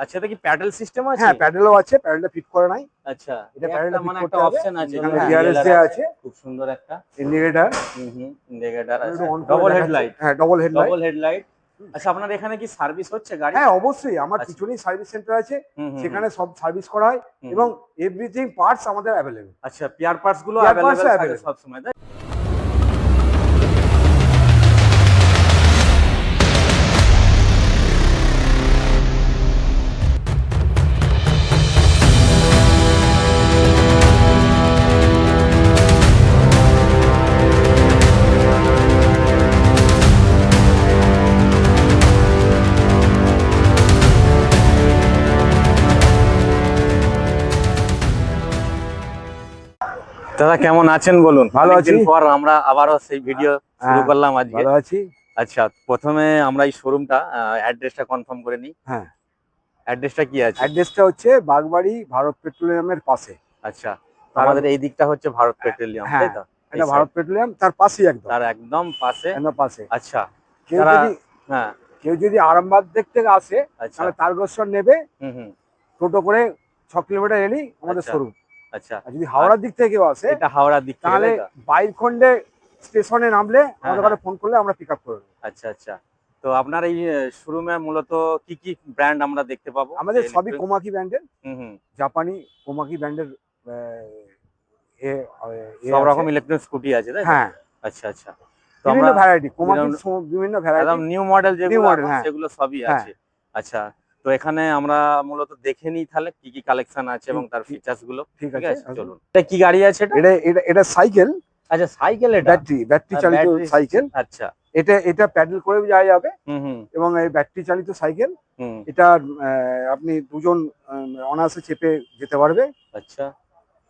আচ্ছা এটা কি প্যাডেল সিস্টেম আছে? হ্যাঁ প্যাডেলও আছে প্যাডেলটা ফিট করে নাই। আচ্ছা এটা প্যাডেলটা মানে একটা করতে হবে। অপশন আছে এখানে ডিআরএস দেওয়া আছে। খুব সুন্দর একটা। ইন্ডিকেটার হুম হুম ইন্ডিকেটর আছে। ডবল। হেডলাইট হ্যাঁ ডবল হেডলাইট ডবল হেডলাইট আচ্ছা আপনার এখানে কি সার্ভিস হচ্ছে গাড়ি হ্যাঁ অবশ্যই। আমার আচ্ছা। পিছনেই সার্ভিস সেন্টার আছে। সেখানে সব সার্ভিস করা হয় এবং এভরিথিং পার্টস আমাদের অ্যাভেলেবেল আচ্ছা পিয়ার পার্টসগুলো অ্যাভেলেবেল থাকে সব সময় দাদা কেমন আছেন বলুন? ভালো আছি। পর আমরা আবারও সেই ভিডিও শুরু হ্যাঁ, করলাম আজকে। ভালো আছি। আচ্ছা প্রথমে আমরা এই শোরুমটা অ্যাড্রেসটা কনফার্ম করে নিই। হ্যাঁ। অ্যাড্রেসটা কি আছে? অ্যাড্রেসটা হচ্ছে বাগবাড়ি ভারত পেট্রোলিয়ামের পাশে। আচ্ছা আমাদের এই দিকটা হচ্ছে ভারত পেট্রোলিয়াম হ্যাঁ, তাই তো? এটা ভারত পেট্রোলিয়াম তার পাশেই একদম। তার একদম পাশে? একদম পাশে। আচ্ছা কেউ যদি হ্যাঁ। কেউ যদি আরামবাগ থেকে আসে আচ্ছা। তাহলে তারকেশ্বর নেবে হুম হুম। টোটো করে ছ কিলোমিটার এলেই আমাদের আচ্ছা। শোরুম। আচ্ছা। যদি হাওড়ার দিক থেকে কেউ আসে এটা হাওড়ার দিক তাহলে বাইরখন্ডে স্টেশনে নামলে আমাদের হ্যাঁ। কাছে ফোন করলে আমরা পিক আপ করে আচ্ছা আচ্ছা। তো আপনার এই শোরুমে মূলত কি কি ব্র্যান্ড আমরা দেখতে পাবো? আমাদের সবই কোমাকি ব্র্যান্ডের জাপানি কোমাকি ব্র্যান্ডের সব রকম ইলেকট্রিক স্কুটি আছে তাই? হ্যাঁ। আচ্ছা আচ্ছা। তো আমরা ভ্যারাইটি কোমাকির বিভিন্ন- ভ্যারাইটি নিউ মডেল যেগুলো হ্যাঁ। সেগুলো সবই হ্যাঁ। আছে। আচ্ছা। তো এখানে আমরা মূলত দেখে নিই তাহলে কি কি কালেকশন আছে এবং তার ফিচার্সগুলো। ঠিক আছে চলুন। এটা কি গাড়ি আছে এটা? এটা এটা সাইকেল আচ্ছা সাইকেল এটা? ব্যাটারি ব্যাটারি হ্যাঁ, চালিত সাইকেল আচ্ছা। এটা এটা প্যাডেল করে যাওয়া যাবে হুম হুম। এবং এই ব্যাটারি চালিত সাইকেল হুম। এটা আপনি দুজন আহ, অনায়াসে চেপে যেতে পারবে। আচ্ছা।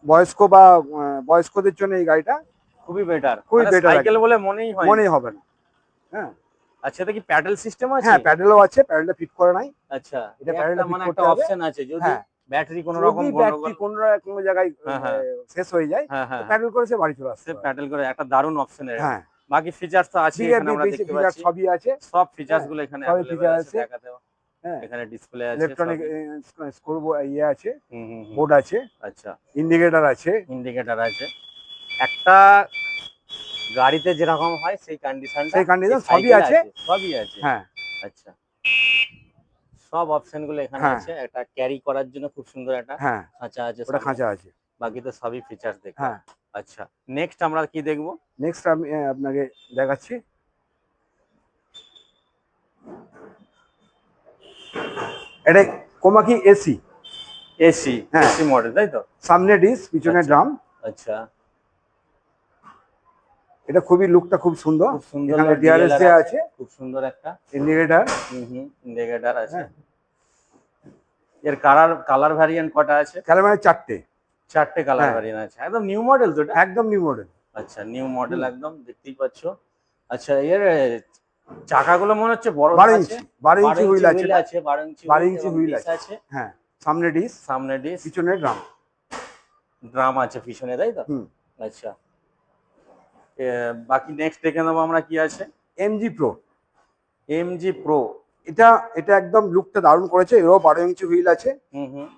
বয়স্ক বা বয়স্কদের জন্য এই গাড়িটা খুবই বেটার খুবই বেটার সাইকেল বলে মনেই হয় মনেই হবে না। হ্যাঁ। আচ্ছা এটা কি প্যাডেল সিস্টেম আছে? হ্যাঁ প্যাডেলও আছে প্যাডেলটা ফিট করে নাই। আচ্ছা এটা প্যাডেলটা মানে একটা অপশন আছে যদি ব্যাটারি কোনো রকম ব্যাটারি গন্ডগোল কোনো জায়গায় হ্যাঁ, হ্যাঁ। শেষ হয়ে যায় হ্যাঁ হ্যাঁ প্যাডেল করে সে বাড়ি চলে আসতে সে পারে। প্যাডেল করে একটা দারুণ অপশনের হ্যাঁ। বাকি ফিচার্স তো আছে এখানে আমরা দেখতে পাচ্ছি। সবই আছে। সব ফিচার্সগুলো এখানে সবই আছে। দেখাতে হ্যাঁ। এখানে ডিসপ্লে আছে ইলেকট্রনিক সবই। স্কোর ইয়ে আছে। বোর্ড আছে আচ্ছা। ইন্ডিকেটর আছে। ইন্ডিকেটর আছে। একটা গাড়িতে যেরকম হয় সেই কন্ডিশন সেই condition সবই আছে। সবই আছে। হ্যাঁ। আচ্ছা। সব অপশনগুলো এখানে হ্যাঁ। আছে একটা ক্যারি করার জন্য খুব সুন্দর একটা হ্যাঁ। খাঁচা আছে ওটা। খাঁচা আছে। বাকি তো সবই ফিচার্স দেখতে। হ্যাঁ। আচ্ছা নেক্সট আমরা কি দেখব? নেক্সট আমি আপনাকে দেখাচ্ছি। এটা কোমাকি এসি এসি হ্যাঁ। এসি মডেল তাই তো? সামনে ডিস পিছনে। ড্রাম আচ্ছা। এটা খুবই লুকটা খুব সুন্দর। সুন্দর এখানে ডিআরএস দেওয়া আছে খুব সুন্দর একটা। ইন্ডিকেটর হুম হুম ইন্ডিকেটর আছে। হ্যাঁ। এর কালার কালার ভ্যারিয়েন্ট কটা আছে? ক্যালামারে চারটে। চারটে কালার। ভ্যারিয়েন্ট আছে। একদম নিউ মডেল তো এটা? একদম নিউ মডেল আচ্ছা নিউ মডেল একদম দেখতেই পাচ্ছ। আচ্ছা এর চাকাগুলো মনে হচ্ছে বড় বারো আছে? ইঞ্চি বারো ইঞ্চি হুইল আছে। হুইল আছে বারো ইঞ্চি বারো ইঞ্চি disc আছে। হ্যাঁ সামনে ডিস সামনে ডিস পিছনে ড্রাম ড্রাম আছে পিছনে তাই তো। আচ্ছা। বাকি নেক্সট দেখে নেব আমরা কি আছে? এমজি প্রো এমজি প্রো এটা এটা একদম লুকটা দারুণ করেছে এরও বারো ইঞ্চি হুইল আছে। হুম হুম।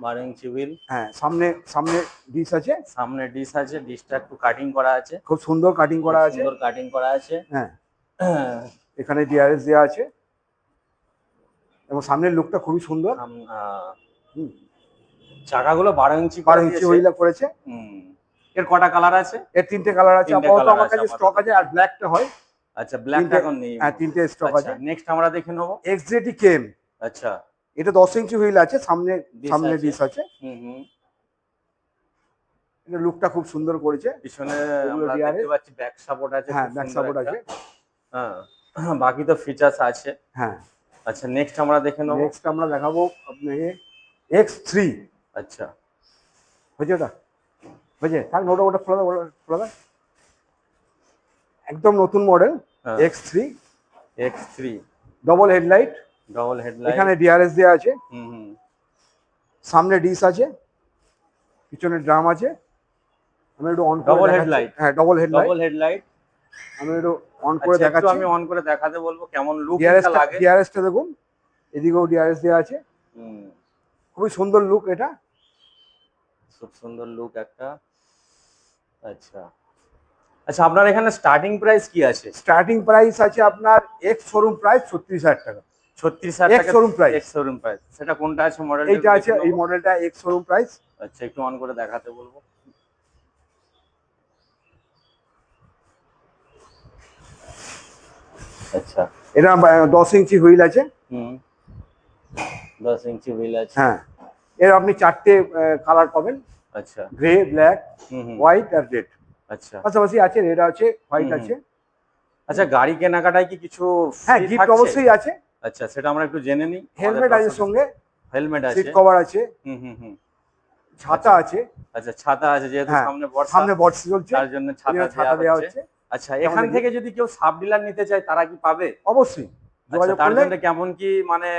বারো ইঞ্চি হুইল হ্যাঁ সামনে সামনে ডিস আছে। সামনে ডিস আছে ডিসটা একটু কাটিং করা আছে। খুব সুন্দর কাটিং করা আছে। সুন্দর কাটিং করা আছে। হ্যাঁ। এখানে ডিআরএস দেওয়া আছে। এবং সামনের লুকটা খুবই সুন্দর। হুম। চাকাগুলো বারো ইঞ্চি বারো ইঞ্চি। হুইল করেছে। হুম। এর কটা কালার আছে? এর তিনটে কালার আছে আপাতত আমার কাছে স্টক আছে আর ব্ল্যাকটা হয়। আচ্ছা ব্ল্যাকটা এখন নেই। হ্যাঁ তিনটে স্টক আচ্ছা আছে। নেক্সট আমরা দেখে নেব। এক্সজেটি কেম আচ্ছা। এটা দশ ইঞ্চি হুইল আছে সামনে সামনে। ডিস আছে। হুম হুম। এটা লুকটা খুব সুন্দর করেছে। পিছনে আমরা দেখতে পাচ্ছি ব্যাক সাপোর্ট আছে হ্যাঁ ব্যাক সাপোর্ট আছে। হ্যাঁ বাকি তো ফিচার্স আছে। হ্যাঁ। আচ্ছা নেক্সট আমরা দেখে নেব। নেক্সট আমরা দেখাবো আপনাকে এক্স থ্রি আচ্ছা। হয়েছে ওটা হয়েছে থাক ওটা ওটা খোলা ওটা খোলা একদম নতুন model. X three X three double headlight double headlight এখানে ডিআরএস দেওয়া আছে। সামনে ডিস আছে। পিছনে ড্রাম আছে। আমি একটু অন করে দেখাচ্ছি। headlight। হ্যাঁ ডবল হেডলাইট ডবল হেডলাইট আমি একটু অন করে আচ্ছা দেখাচ্ছি। আমি অন করে দেখাতে বলব কেমন লুক লাগে। ডিআরএসটা দেখুন। এদিকেও ডিআরএস দেওয়া আছে। হুম। খুবই সুন্দর লুক এটা। খুব সুন্দর লুক একটা। আচ্ছা। আচ্ছা আপনার এখানে স্টার্টিং প্রাইস কি আছে? স্টার্টিং প্রাইস আছে আপনার এক্স শোরুম প্রাইস ছত্রিশ হাজার টাকা। ছত্রিশ হাজার Ex showroom price। Ex showroom price সেটা কোনটা আছে মডেল এইটা আছে এই মডেলটা এক্স শোরুম প্রাইস আচ্ছা একটু অন করে দেখাতে বলব। আচ্ছা। এটা দশ ইঞ্চি হুইল আছে। হুম। দশ ইঞ্চি হুইল আছে। হ্যাঁ। এর আপনি চারটে কালার পাবেন। আচ্ছা। গ্রে ব্ল্যাক হোয়াইট আর রেড। আচ্ছা। পাশাপাশি আছে রেড আছে হোয়াইট আছে। আচ্ছা গাড়ি কেনাকাটায় কি কিছু হ্যাঁ গিফট অবশ্যই আছে। আচ্ছা সেটা আমরা একটু জেনে নিই। হেলমেট আছে সঙ্গে। হেলমেট আছে। সিট কভার আছে। হুম হুম হুম। ছাতা আছে। আচ্ছা ছাতা আছে যেহেতু হ্যাঁ, সামনে বর্ষা সামনে বর্ষা চলছে। তার জন্য ছাতা ছাতা দেওয়া হচ্ছে। আচ্ছা এখান থেকে যদি কেউ সাব ডিলার নিতে চায় তারা কি পাবে? অবশ্যই। আচ্ছা তার জন্য কেমন কি মানে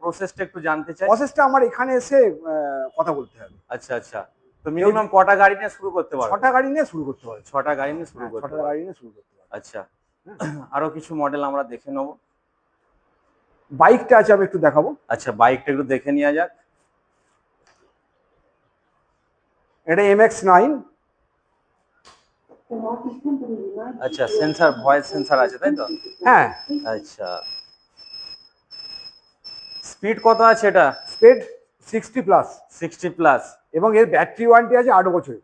প্রসেসটা একটু জানতে চাই? প্রসেসটা আমার এখানে এসে কথা বলতে হবে। আচ্ছা আচ্ছা। তো মিনিমাম কটা গাড়ি নিয়ে শুরু করতে পারবে? ছটা গাড়ি নিয়ে শুরু করতে হবে ছটা গাড়ি নিয়ে শুরু হ্যাঁ, করতে ছটা গাড়ি নিয়ে শুরু করতে হবে আচ্ছা। আরও কিছু মডেল আমরা দেখে নেব। বাইকটা আছে আমি একটু দেখাবো। আচ্ছা বাইকটা একটু দেখে নেওয়া যাক। এটা এম এক্স নাইন আচ্ছা সেন্সার ভয়েস সেন্সার আছে তাই তো? হ্যাঁ। আচ্ছা। স্পিড কত আছে এটা? Speed sixty plus sixty plus এবং এর ব্যাটারি ওয়ারেন্টি আছে আট বছরের।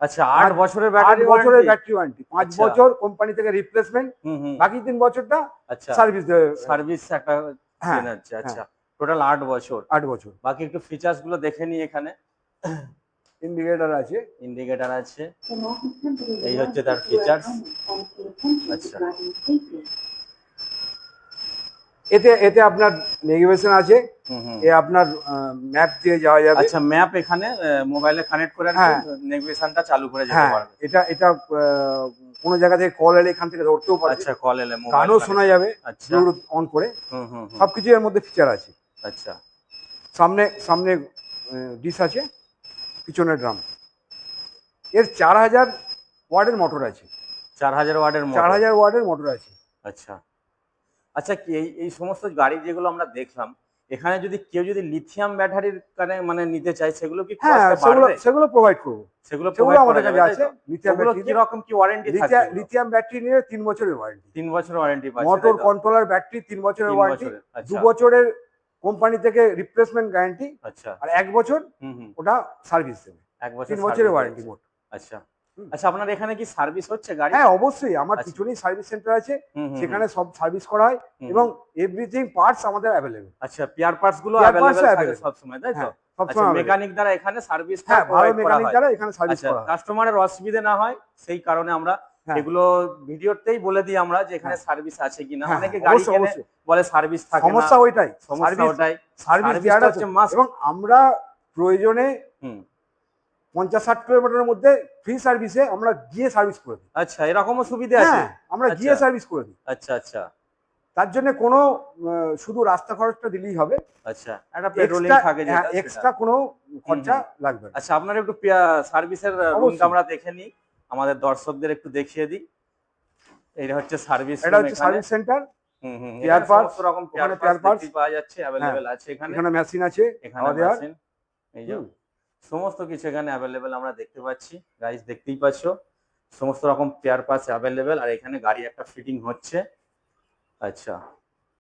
আচ্ছা আট বছরের আট ব্যাটারি বছরের ব্যাটারি ওয়ারেন্টি পাঁচ আচ্ছা। বছর কোম্পানি থেকে রিপ্লেসমেন্ট হুম হুম। বাকি তিন বছরটা আচ্ছা। সার্ভিস সার্ভিস একটা হ্যাঁ, কেনা হচ্ছে আচ্ছা টোটাল আট বছর। আট বছর। বাকি একটু ফিচার্সগুলো দেখে নিই এখানে। ইন্ডিকেটার আছে। ইন্ডিকেটর আছে। এই হচ্ছে তার ফিচার্স আচ্ছা। এতে এতে আপনার নেভিগেশন আছে। এ আপনার ম্যাপ দিয়ে যাওয়া যাবে। আচ্ছা ম্যাপ এখানে মোবাইলে কানেক্ট করে হ্যাঁ। নেভিগেশনটা চালু করে যেতে হ্যাঁ পারবে। এটা এটা কোনো জায়গা থেকে কল এলে এখান থেকে ধরতেও পারবে। আচ্ছা কল এলে গানও শোনা যাবে আচ্ছা। অন করে। হুম হুম হুম, সবকিছু এর মধ্যে ফিচার আছে। আচ্ছা। সামনে সামনে ডিশ আছে পিছনে ড্রাম এর চার হাজার ওয়ার্ডের মোটর আছে। চার হাজার ওয়াটের চার হাজার ওয়ার্ডের মোটর আছে। আচ্ছা। আচ্ছা কি এই এই সমস্ত গাড়ি যেগুলো আমরা দেখলাম এখানে যদি কেউ যদি লিথিয়াম ব্যাটারির কানে মানে নিতে চায় সেগুলো কি হ্যাঁ সেগুলো সেগুলো প্রোভাইড করব। সেগুলো সেগুলো আমাদের কাছে আছে লিথিয়াম ব্যাটারি কি রকম কি ওয়ারেন্টি থাকে লিথিয়াম ব্যাটারি নিয়ে তিন বছরের ওয়ারেন্টি তিন বছর ওয়ারেন্টি মোটর কন্ট্রোলার ব্যাটারি তিন বছরের তিন ওয়ারেন্টি বছরের, দু আচ্ছা বছরের কোম্পানি থেকে রিপ্লেসমেন্ট গ্যারান্টি আচ্ছা। আর এক বছর হুম হুম। ওটা সার্ভিস দেবে। এক বছর তিন বছরের ওয়ারেন্টি মোট। আচ্ছা। আচ্ছা আপনার এখানে কি সার্ভিস হচ্ছে গাড়ি হ্যাঁ অবশ্যই। আমার আচ্ছা। পিছনেই সার্ভিস সেন্টার আছে। সেখানে সব সার্ভিস করা হয় এবং। এভরিথিং পার্টস আমাদের অ্যাভেলেবেল আচ্ছা পিয়ার পার্টসগুলো অ্যাভেলেবেল। সব সময় তাই তো? হ্যাঁ আচ্ছা মেকানিক দ্বারা এখানে সার্ভিস হ্যাঁ ভালো মেকানিক দ্বারা এখানে সার্ভিস আচ্ছা করা হয়। কাস্টমারের অসুবিধা না হয় সেই কারণে আমরা হ্যাঁ। এগুলো ভিডিওতেই বলে দিই আমরা যে এখানে সার্ভিস আছে কিনা। হ্যাঁ, অনেকে হ্যাঁ, গাড়ি কেনে বলে সার্ভিস থাকে না। সমস্যা ওইটাই। সমস্যা ওটাই। সার্ভিস দেওয়াটা হচ্ছে must। এবং আমরা প্রয়োজনে হুম। পঞ্চাশ ষাট কিলোমিটারের মধ্যে ফ্রি সার্ভিসে আমরা গিয়ে সার্ভিস করে দিই। আচ্ছা এরকমও সুবিধা আছে? হ্যাঁ আমরা গিয়ে আচ্ছা। সার্ভিস করে দিই। আচ্ছা আচ্ছা। তার জন্য কোনো শুধু রাস্তা খরচটা দিলেই হবে। আচ্ছা। একটা পেট্রোলিং থাকে এক্সট্রা কোনো খরচা লাগবে আচ্ছা আপনার একটু সার্ভিসের রুমটা আমরা দেখে নিই। আমাদের দর্শকদের একটু দেখিয়ে দিই। এইটা হচ্ছে সার্ভিস এটা হচ্ছে সার্ভিস সেন্টার হুম হুম রকম পেয়ার পার্টস পাওয়া যাচ্ছে অ্যাভেলেবেল আছে এখানে। এখানে মেশিন আছে। এখানে মেশিন এই যে। সমস্ত কিছু এখানে অ্যাভেলেবেল আমরা দেখতে পাচ্ছি। গাইস দেখতেই পাচ্ছ? সমস্ত রকম পেয়ার পাস অ্যাভেলেবেল আর এখানে গাড়ি একটা ফিটিং হচ্ছে। আচ্ছা।